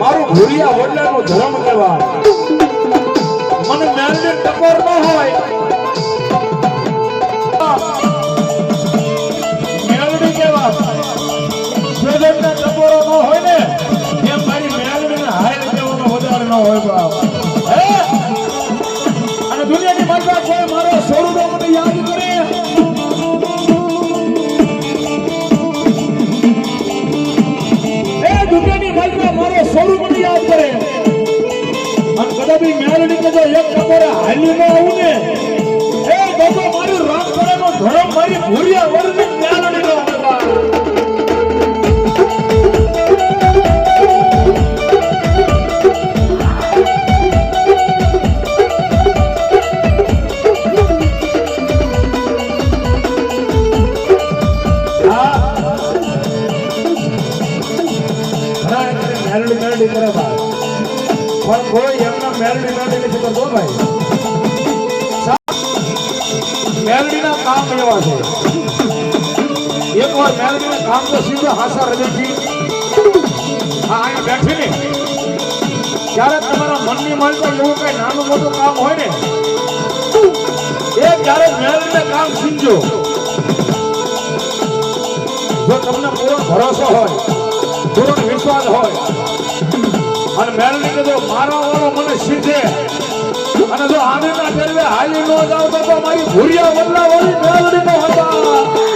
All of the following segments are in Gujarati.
મારું ભૂરિયા હોટલાનું ધર્મ કરવા મને મેલને ટકોર ન હોય. મેળવણી કેવા સ્વજનના ન હોય ને, એમ મારી મેળવણીને હાય કહેવાનો વધારે ન હોય બરાબર જો એક ટકોરે હાલી ન આવું ને એ બાબા મારી રામપરાનો ધર્મ મારી ભૂરિયા નો મેલડી મેલડી કરે ભાઈ પણ કોઈ એમના મેલડી મેલડી નથી કરતો ભાઈ મેલડીના કામ એવા છે. એકવાર મેલડીના કામ તો સીધો હાસા હૃદયથી હા અહીં બેઠી ને. ત્યારે તમારા મનની માલતા એવું કઈ નાનું મોટું કામ હોય ને, એ ત્યારે મેલડીને કામ સીધજો જો તમને પૂરો ભરોસો હોય, પૂરો વિશ્વાસ હોય અને મેળવી કે જો મારા વાળો મને સીધે અને જો આનંદના ગરબે હાલી નો જાવ તો મારી ભૂરિયા બદલા વાળી મેળવી નો હતા.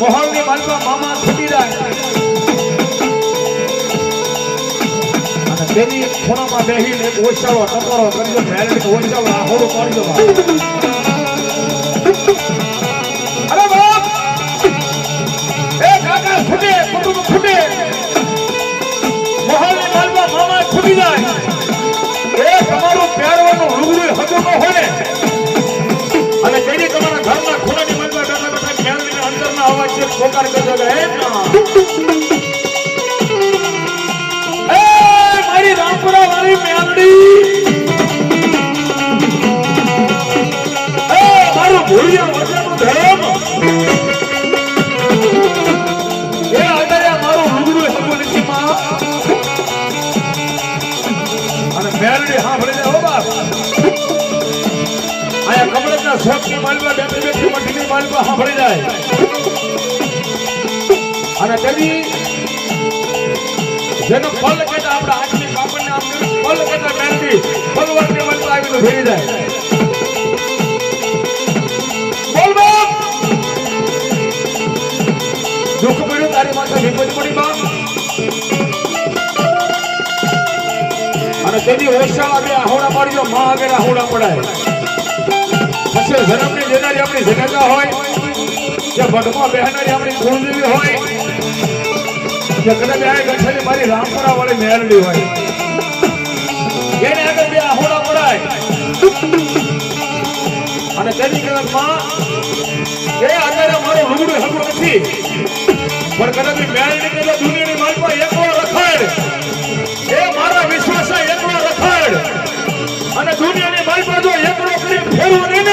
મોહનની બાજુમાં મામા છૂટી જાય. અને તેની ખૂણામાં બેહીને એક ઓછાળો ટકોરો કરજો મેલડી ઓછાળો આહોડો કરજો મારી રામપુરા વાળી મેલડી મારું ભૂલિયા વચનનું ધર્મ એ અત્યારે મારું નથી અને મેલડી સાંભળી હો બાપ આયા કમળના શોખની માલવા બેઠી બેઠી મઠીની માલવા સાંભળી જાય. અને તેની જેનો ફલ કહેતા આપણા આજની આપણને ફલ કહેતા મેલડી ફલવરની માલવા આવીને ભેગી જાય. દુઃખ પડ્યું તારી માથે વિપત પડી માં અને તેની ઓછા આવે આહોડા પાડ્યો માં આગળ આહોડા પડાય. પછી જન્મની જેનારી આપણી જનતા હોય કે ભગમાં કદાચ મારી રામપુરા વાળી કદાચ નથી. પણ કદાચ મેરડી કે દુનિયાની એકલો રખાય એ મારા વિશ્વાસ એકલો રખાડ અને દુનિયાની માલ પર જો એકલો કરી ફેરવું નહીં